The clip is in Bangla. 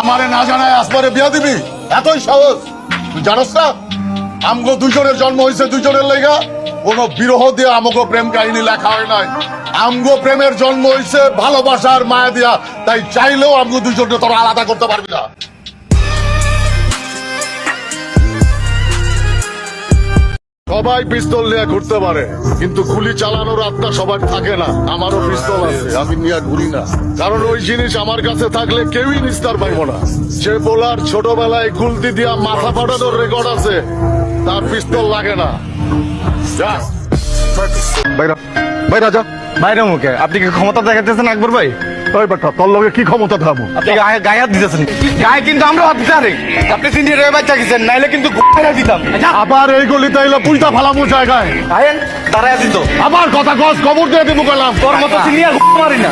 আমারে না জানায় আসবারে বিয়া দিবি? এতই সহজ তুই জানোস না? আমগো দুজনের জন্ম হয়েছে দুজনের লেগা। কোন বিরহ দিয়ে আমগো প্রেম কাহিনী লেখা হয় নাই। আমগো প্রেমের জন্ম হয়েছে ভালোবাসার মায়া দিয়া। তাই চাইলেও আমগো দুজনকে তোরা আলাদা করতে পারবি না। সবাই পিস্তল নিয়ে ঘুরতে পারে, কিন্তু গুলি চালানোর আত্মা সবার থাকে না। আমারও পিস্তল আছে, আমি নিয়ে ঘুরি না। কারণ ওই জিনিস আমার কাছে থাকলে কেউই নিস্তার পাইব না। সে বোলার ছোটবেলায় গুলতি দিয়া মাথা ফাটানোর রেকর্ড আছে, তার পিস্তল লাগে না। বাইরা বাইরা যা বাইরে মুখে আপনি কি ক্ষমতা দেখাতেছেন আকবর ভাই? ওই বেটা তোর লগে কি ক্ষমতা থামো? আপনি গায়ে গায়ে হাত দিতেছেন। গায়ে কিন্তু আমরা হাত দিতে পারি আপনি সিন্ডির রয়ে বাচ্চা গেছেন নাইলে কিন্তু গায়ে দিতাম। আচ্ছা, আবার এই গলিতে এলো পুইতা ফালামু জায়গায়। আয়েন তারাই দিত আবার কথা গছ খবর দিয়ে দিব গেলাম তোর মতো সিনিয়র মারি না।